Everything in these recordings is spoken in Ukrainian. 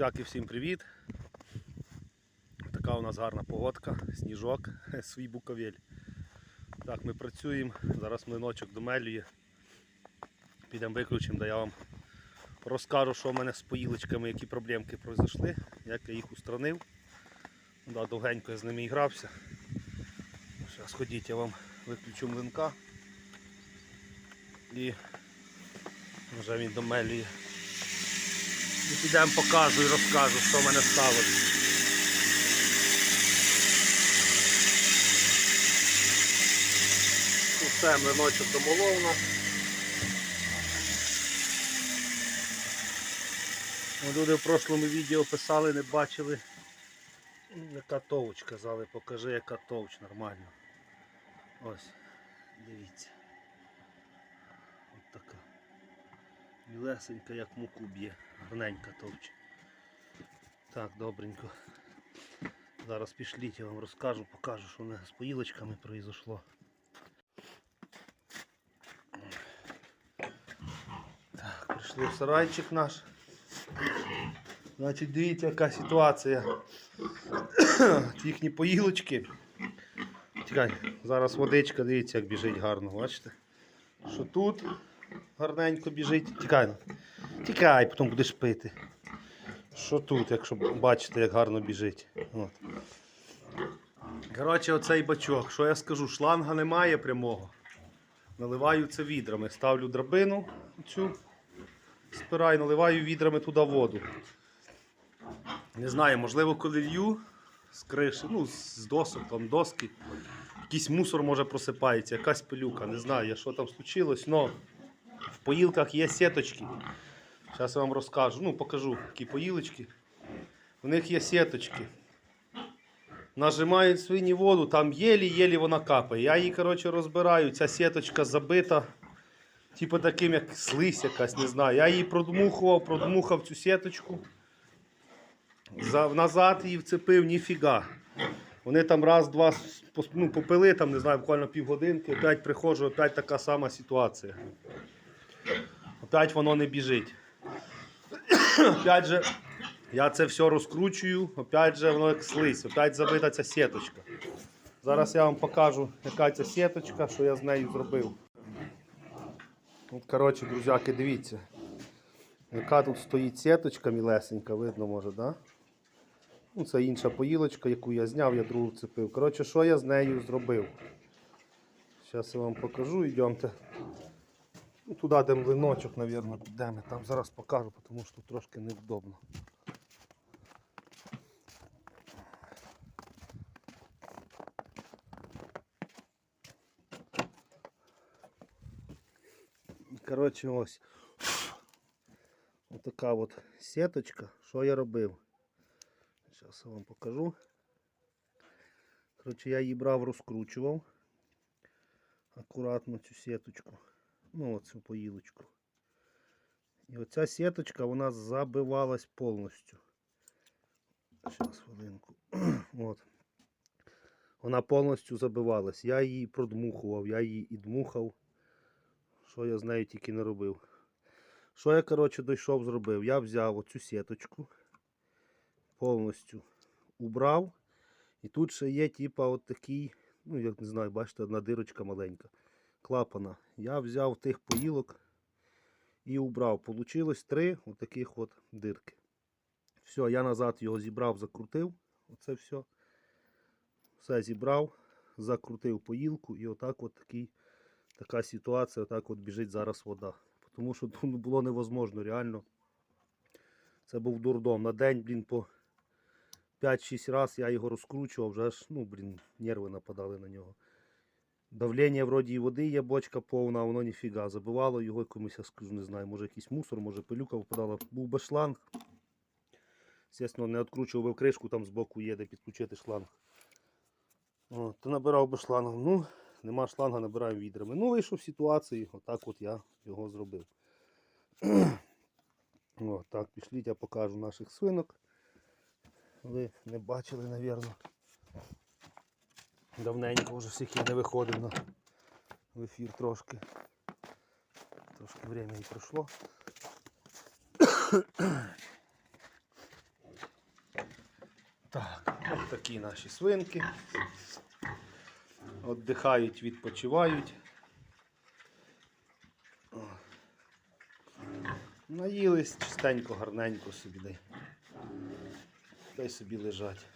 Друзяки, всім привіт! Така у нас гарна погодка, сніжок, свій буковель. Так, ми працюємо, зараз млиночок домелює. Підемо виключимо, да я вам розкажу, що в мене з поїлочками, які проблемки пройшли, як я їх устранив. Да, довгенько я з ними і грався. Зараз ходіть, я вам виключу млинка. І вже він домелює. І підемо покажу і розкажу, що в мене сталося. Усе млиночок домолов у. Ну, Люди в прошлому відео писали, не бачили. Яка товч, казали, покажи, яка товч нормально. Ось, дивіться. От така. Мілесенька, як муку б'є, гарненька товче. Так, добренько. Зараз пішліть, я вам розкажу, покажу, що в мене з поїлочками произошло. Так, прийшли в сарайчик наш. Значить, дивіться, яка ситуація. Їхні поїлочки. Чекай, зараз водичка, дивіться, як біжить гарно, бачите? Що тут гарненько біжить. Тікай. Тікай, потім будеш пити. Що тут, якщо бачите, як гарно біжить. От. Коротше, оцей бачок. Що я скажу? Шланга немає прямого. Наливаю це відрами. Ставлю драбину цю, спираю, наливаю відрами туди воду. Не знаю, можливо, коли лью з криші, ну, з досок, там доски. Якийсь мусор може просипається, якась пилюка, не знаю, що там случилось, але поїлках є сіточки. Зараз я вам розкажу, ну покажу які поїлочки. У них є сіточки. Нажимають свині воду, там єлі-єлі вона капає. Я її коротше, розбираю, ця сіточка забита. Типу таким, як слизь якась, не знаю. Я її продмухував, продмухав цю сіточку. За, назад її вцепив, ніфіга. Вони там раз-два ну, попили, там, не знаю, буквально півгодинки, опять приходжу, опять така сама ситуація. Опять воно не біжить. Опять же, я це все розкручую, опять же, воно як слизь, опять забита ця сіточка. Зараз я вам покажу, яка ця сіточка, що я з нею зробив. От, коротше, друзяки, дивіться. Яка тут стоїть сіточка мілесенька, видно може, да? Ну, це інша поїлочка, яку я зняв, я другу цепив. Коротше, що я з нею зробив? Зараз я вам покажу, йдемте. Ну, туди, де млиночок, мабуть, підемо. Там зараз покажу, тому що тут трошки невдобно. Коротше, ось. Отака от сіточка. Що я робив? Зараз я вам покажу. Коротше, я її брав, розкручував. Акуратно цю сіточку. Ну, оцю поїлочку. І оця сіточка, вона забивалась повністю. Зараз хвилинку. От. Вона повністю забивалась. Я її продмухував, я її і дмухав. Що я з нею тільки не робив. Що я, коротше, дійшов, зробив? Я взяв оцю сіточку, повністю убрав. І тут ще є, типа, от такий, ну, як не знаю, бачите, одна дирочка маленька. Клапана. Я взяв тих поїлок і убрав. Получилось три отаких от дирки. Все, я назад його зібрав, закрутив. Оце все. Все зібрав, закрутив поїлку і отак от такий, така ситуація, отак от біжить зараз вода. Тому що тут було невозможно, реально. Це був дурдом. На день, блін, по 5-6 разів я його розкручував, вже аж, ну, блін, нерви нападали на нього. Давлення вроді і води є, бочка повна, а воно ніфіга. Забивало його якомусь, я скажу, не знаю, може якийсь мусор, може пилюка впадала. Був би шланг. Звісно, не відкручував кришку, там збоку є, де підключити шланг. О, то набирав би шланг. Ну, нема шланга, набираємо відрами. Ну, вийшов з ситуації, отак от я його зробив. О, так, пішліть, я покажу наших свинок. Ви не бачили, напевно. Давненько вже всіх я не виходив на в ефір трошки. Трошки времени пройшло. Ось такі наші свинки. Отдихають, відпочивають. Наїлись чистенько, гарненько собі дай. Дай собі лежать.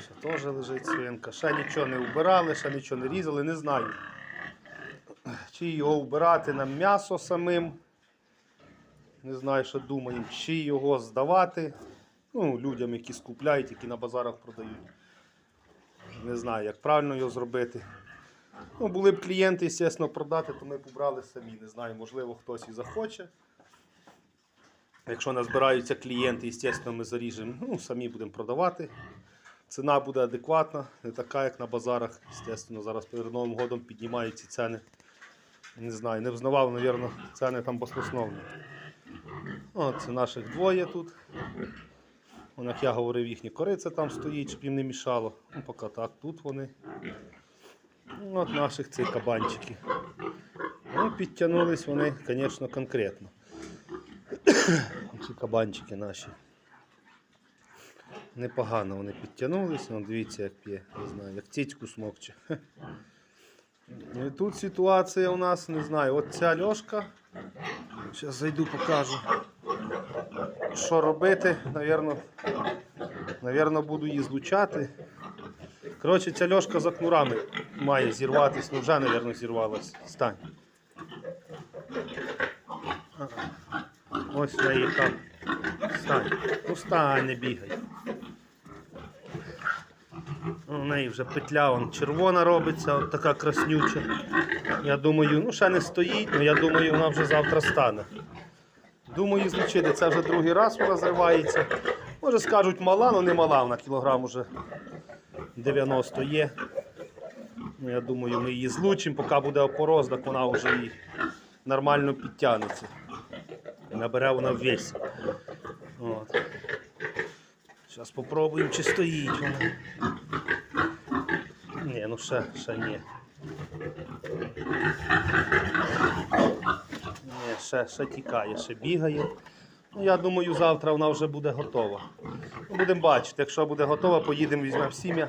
Наша теж лежить свинка. Ще нічого не вбирали, ще нічого не різали, не знаю. Чи його вбирати на м'ясо самим. Не знаю, що думаємо, чи його здавати. Ну, людям, які скупляють, які на базарах продають. Не знаю, як правильно його зробити. Ну, були б клієнти, звісно, продати, то ми б убрали самі. Не знаю, можливо, хтось і захоче. Якщо назбираються клієнти, звісно, ми заріжемо, ну, самі будемо продавати. Ціна буде адекватна, не така, як на базарах. Звісно, зараз перед Новим годом піднімають ці ціни. Не знаю, не взнавав, мабуть, ціни там баснословні. Це наших двоє тут. Вон, як я говорив, їхні кориця там стоїть, щоб їм не мішало. Ну, поки так, тут вони. Ну, От наших ці кабанчики. Ну, підтягнулись вони, звісно, конкретно. Ці кабанчики наші. Непогано вони підтягнулися, ну, дивіться, як п'є, не знаю, як цицьку смокче. Ну, І тут ситуація у нас, не знаю, от ця льошка. Зараз зайду покажу. Що робити, навірно, навірно, буду її злучати. Коротше, ця льошка за кнурами має зірватися, ну вже, навірно, зірвалась. Стань. Ось неї там. Стань. Ну стань, не бігай. У неї вже петля вон, червона робиться, от така краснюча. Я думаю, ну ще не стоїть, але я думаю, вона вже завтра стане. Думаю, злучити. Це вже другий раз вона зривається. Може скажуть мала, але не мала, вона кілограм уже 90 є. Ну, я думаю, ми її злучимо, поки буде опороз, так вона вже і нормально підтягнеться. Набере вона весь. Зараз спробуємо, чи стоїть вона. Ні, ну ще, ще ні. Ні, ще, ще тікає, ще бігає. Ну, я думаю, завтра вона вже буде готова. Ну, будемо бачити, якщо буде готова, поїдемо, візьмемо сім'я,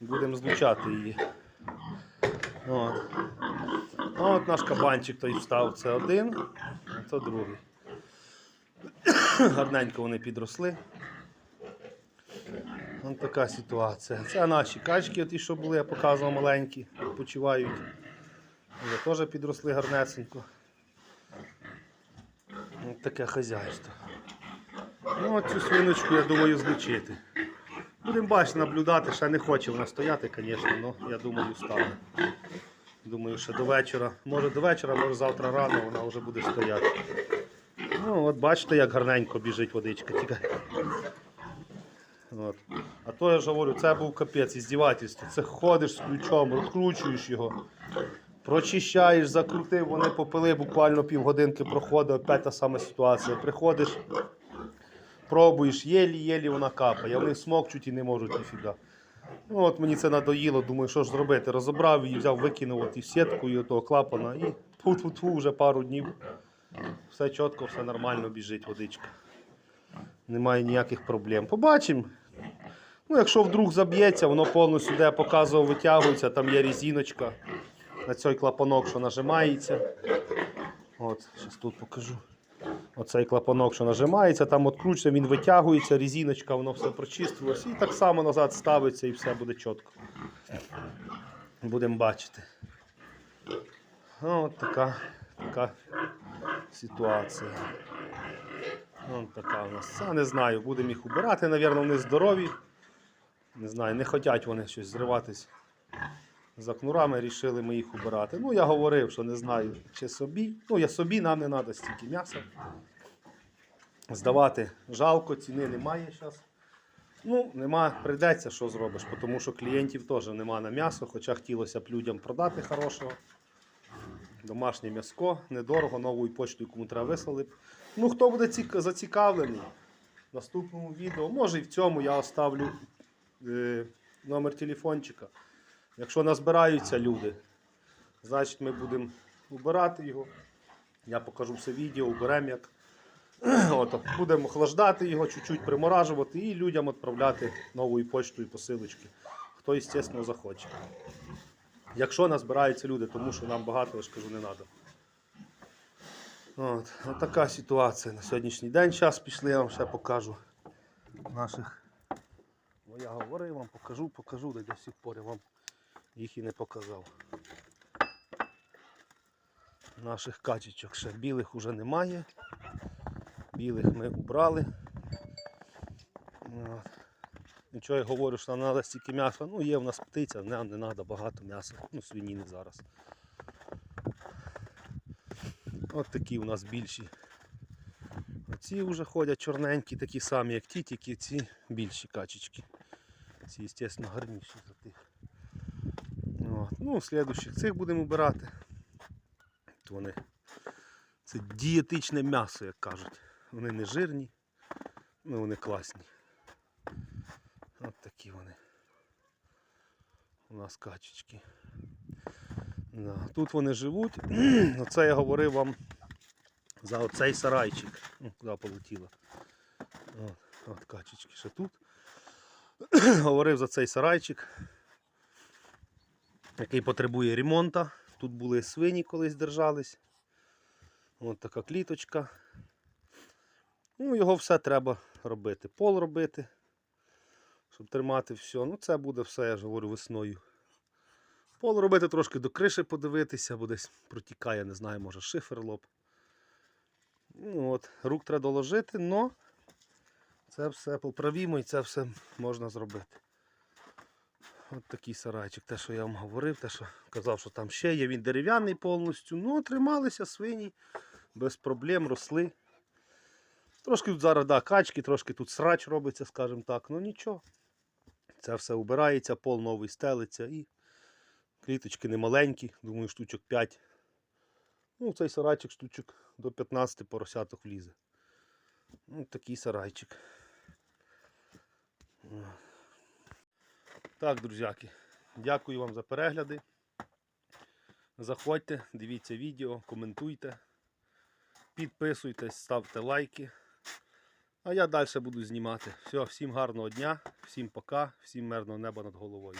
будемо злучати її. От. Ну, От наш кабанчик той встав, це один, а це другий. Гарненько вони підросли. Ось така ситуація. Це наші качки, ті, що були, я показував маленькі, відпочивають. Вже теж підросли гарнесенько. Ось таке хазяйство. Ну, цю свиночку, я думаю, злучити. Будемо бачити, наблюдати, ще не хоче вона стояти, звісно, але я думаю, стане. Думаю, що до вечора, може до вечора, може завтра рано вона вже буде стояти. Ну, от бачите, як гарненько біжить водичка. От. То я ж говорю, це був капець, іздівательство. Це ходиш з ключом, розкручуєш його, прочищаєш, закрутив, вони попили, буквально півгодинки проходить, опять та сама ситуація. Приходиш, пробуєш, єлі-єлі вона капає, вони смокчуть і не можуть ніфіга. Ну, от мені це надоїло, думаю, що ж зробити. Розібрав її, взяв, викинув от і сітку і того клапана і тьфу-тьфу-тьфу, вже пару днів. Все чітко, все нормально біжить водичка. Немає ніяких проблем. Побачимо. Ну, якщо вдруг заб'ється, воно повністю, де я показував, витягується, там є резиночка на цей клапанок, що нажимається. От, зараз тут покажу. Оцей клапанок, що нажимається, там відкручується, він витягується, резиночка, воно все прочистилось. І так само назад ставиться і все буде чітко. Будемо бачити. Ну, От така, така ситуація. Ось така у нас. Це не знаю, будемо їх убирати, Навірно, вони здорові. Не знаю, не хочуть вони щось зриватись за кнурами, рішили ми їх убирати. Ну, я говорив, що не знаю, чи собі. Ну, я собі, нам не треба стільки м'яса. Здавати жалко, ціни немає зараз. Ну, нема, прийдеться, що зробиш, тому що клієнтів теж нема на м'ясо, хоча хотілося б людям продати хорошого. Домашнє м'яско, недорого, новою почтою кому треба вислали. Ну, хто буде зацікавлений в наступному відео, може і в цьому я оставлю номер телефончика. Якщо назбираються люди, значить ми будемо убирати його. Я покажу все відео, беремо як. От, будемо охлаждати його, чуть-чуть приморажувати і людям відправляти новою почтою посилочки. Хто, звісно, захоче. Якщо назбираються люди, тому що нам багато, я ж кажу, не треба. От, от така ситуація на сьогоднішній день. Час пішли, я вам ще покажу наших. Бо я говорив вам, покажу, покажу, де до сих пор я вам їх і не показав. Наших качечок ще білих уже немає. Білих ми убрали. Нічого я говорю, що нам треба стільки м'яса. Ну, є в нас птиця, нам не треба багато м'яса. Ну, свиніни зараз. От такі у нас більші. Оці вже ходять чорненькі, такі самі, як ті, тільки ці більші качечки. Ці, звісно, гарніші за тих. От. Ну, слідущих цих будемо обирати. Вони. Це дієтичне м'ясо, як кажуть. Вони не жирні, ну вони класні. От такі вони. У нас качечки. Да. Тут вони живуть. Оце я говорив вам за оцей сарайчик. Куди полетіло. От, от качечки ще тут. говорив за цей сарайчик, який потребує ремонту. Тут були свині колись держались. Ось така кліточка. Ну, його все треба робити. Пол робити, щоб тримати все. Ну, це буде все, я ж говорю, весною. Пол робити трошки до криші подивитися, бо десь протікає, не знаю, може шифер лоб. Ну, от, рук треба доложити, але це все поправімо і це все можна зробити. От такий сарайчик, те, що я вам говорив, те, що казав, що там ще є, він дерев'яний повністю. Ну, трималися свині, без проблем росли. Трошки тут зараз да, качки, трошки тут срач робиться, скажімо так, ну нічого. Це все убирається, пол новий стелиться і кліточки не маленькі, думаю, штучок 5. Ну, цей сарайчик штучок до 15 поросяток влізе. Ну, такий сарайчик. Так, друзяки, дякую вам за перегляди. Заходьте, дивіться відео, коментуйте, підписуйтесь, ставте лайки. А я далі буду знімати. Все, всім гарного дня, всім пока, всім мирного неба над головою.